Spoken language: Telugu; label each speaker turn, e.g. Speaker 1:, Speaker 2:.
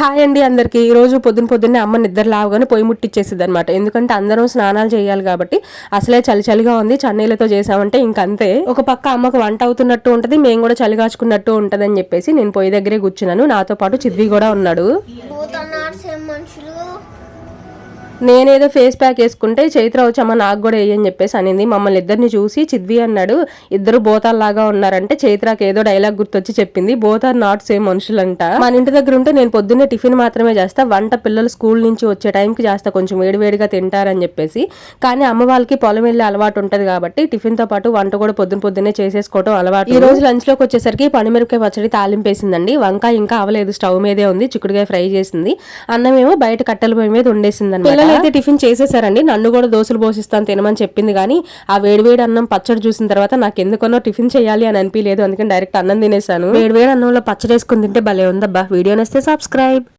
Speaker 1: హాయ్ అండి అందరికి. ఈరోజు పొద్దున పొద్దున్నే అమ్మ నిద్ర లావగానే పొయ్యి ముట్టిచ్చేసింది అనమాట ఎందుకంటే అందరం స్నానాలు చేయాలి కాబట్టి అసలే చలి చలిగా ఉంది చన్నీళ్ళతో చేసామంటే ఇంకంతే. ఒక పక్క అమ్మకు వంట అవుతున్నట్టు ఉంటుంది మేము కూడా చలి కాచుకున్నట్టు ఉంటది అని చెప్పేసి నేను పొయ్యి దగ్గరే కూర్చున్నాను. నాతో పాటు చిద్వి కూడా ఉన్నాడు.
Speaker 2: మనుషులు.
Speaker 1: నేనేదో ఫేస్ ప్యాక్ వేసుకుంటే చైత్ర వచ్చి అమ్మ నాకు కూడా వేయని చెప్పేసి అనింది. మమ్మల్ని ఇద్దరిని చూసి చిద్వి అన్నాడు ఇద్దరు బోతాల్లాగా ఉన్నారంటే చైత్రకి ఏదో డైలాగ్ గుర్తొచ్చి చెప్పింది. బోత్ ఆర్ నాట్ సేమ్ మనుషులంట. మన ఇంటి దగ్గర ఉంటే నేను పొద్దున్నే టిఫిన్ మాత్రమే చేస్తా. వంట పిల్లలు స్కూల్ నుంచి వచ్చే టైంకి చేస్తా. కొంచెం వేడివేడిగా తింటారని చెప్పేసి. కానీ అమ్మ వాళ్ళకి పొలం వెళ్ళే అలవాటు ఉంటది కాబట్టి టిఫిన్తో పాటు వంట కూడా పొద్దున పొద్దున్నే చేసేసుకోవడం అలవాటు. ఈ రోజు లంచ్లోకి వచ్చేసరికి పనిమిరపకాయ పచ్చడి తాలింపేసిందండి. వంకాయ ఇంకా అవలేదు. స్టవ్ మీదే ఉంది. చిక్కుడుకాయ ఫ్రై చేసింది. అన్నం ఏమో బయట కట్టెల పొయ్యి మీద వండేసింది పిల్లలు అయితే టిఫిన్ చేసేసారండి. నన్ను కూడా దోశలు పోసిస్తాను తినమని చెప్పింది కానీ ఆ వేడివేడి అన్నం పచ్చడి చూసిన తర్వాత నాకు ఎందుకనో టిఫిన్ చేయాలి అని అనిపించలేదు అందుకని డైరెక్ట్ అన్నం తినేసాను వేడివేడి అన్నంలో పచ్చడి వేసుకుని తింటే భలే ఉందబ్బా. Video నేస్తే subscribe.